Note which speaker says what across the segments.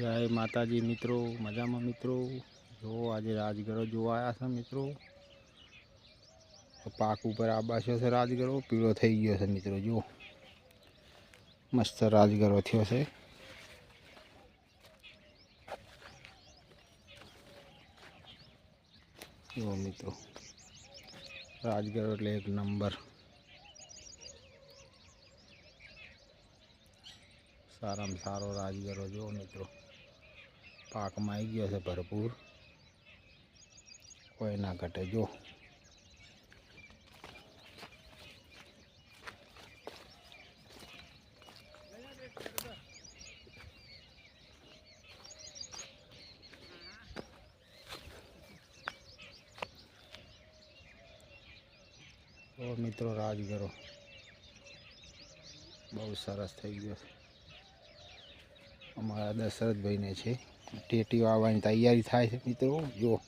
Speaker 1: જય માતાજી મિત્રો, મજામાં મિત્રો? જો આજે રાજગરો જોવા આવ્યા છે મિત્રો. પાક ઉપર આબાસ્યો છે રાજગરો, પીળો થઈ ગયો છે મિત્રો, જો. મસ્ત રાજગરો થયો છે. જો મિત્રો, રાજગરો એટલે એક નંબર. સારામાં સારો રાજગરો, જો મિત્રો. પાકમાં આવી ગયો છે ભરપૂર. કોઈ ના ઘટે, જો. મિત્રો મિત્રો રાજગરો બહુ સરસ થઈ ગયો છે. અમારા દશરથભાઈને છે. ટેટી આવવાની તૈયારી થાય છે મિત્રો જો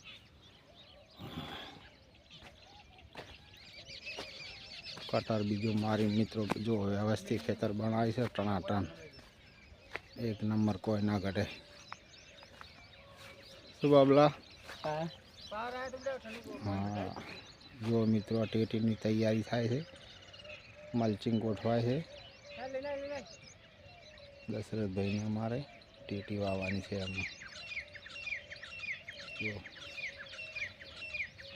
Speaker 1: કટર બીજું મારી મિત્રો જો વ્યવસ્થિત ખેતર બનાવી છે ટણાટણ. એક નંબર કોઈ ના ઘટે. શું બાબલા? હા. જો મિત્રો ટેટીની તૈયારી થાય છે. મલ્ચિંગ ગોઠવાય છે. દશરથભાઈને અમારે. ટેટી વાવવાની છે એમાં. જો.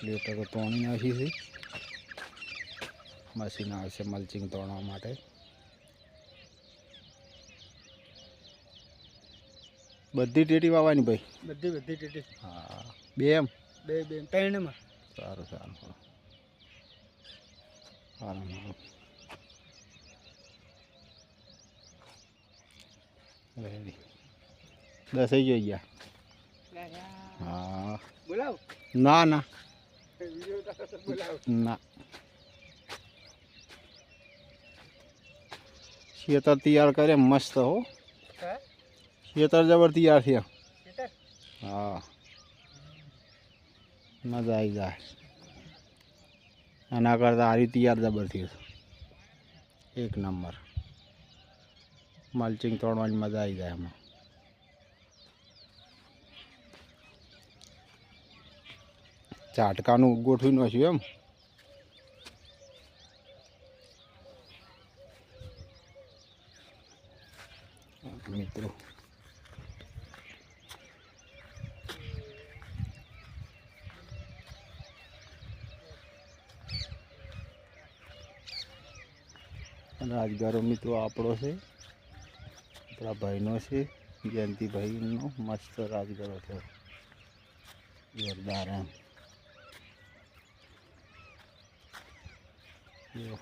Speaker 1: લેટરો તોણી નાખી છે. મશીન આવશે મલ્ચિંગ તોડવા માટે. બધી ટેટી વાવવાની ભાઈ?
Speaker 2: બધી બધી ટેટી
Speaker 1: હા. બે એમ?
Speaker 2: બે બે ત્રણમાં
Speaker 1: સારું સારું સારું. સારું સારું. રેડી દસ થઈ ગયો ગયા હા
Speaker 2: બોલાવ
Speaker 1: ના ના
Speaker 2: બોલાવ
Speaker 1: ના ખેતર તૈયાર કરે મસ્ત હો
Speaker 2: હા
Speaker 1: ખેતર જબર તૈયાર થયા
Speaker 2: ખેતર
Speaker 1: હા મજા આવી જાય એના કરતાં આરી તૈયાર જબર થયું એક નંબર મલ્ચિંગ તોડવાની મજા આવી જાય એમાં ઝાટકાનું ગોઠવી નાખ્યું એમ. મિત્રો. રાજગારો મિત્રો આપણો છે. આપણા ભાઈનો છે. જયંતિભાઈનો મસ્ત રાજગારો થયો જોરદાર એમ. જો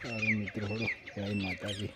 Speaker 1: સારું મિત્રો હળો જય માતાજી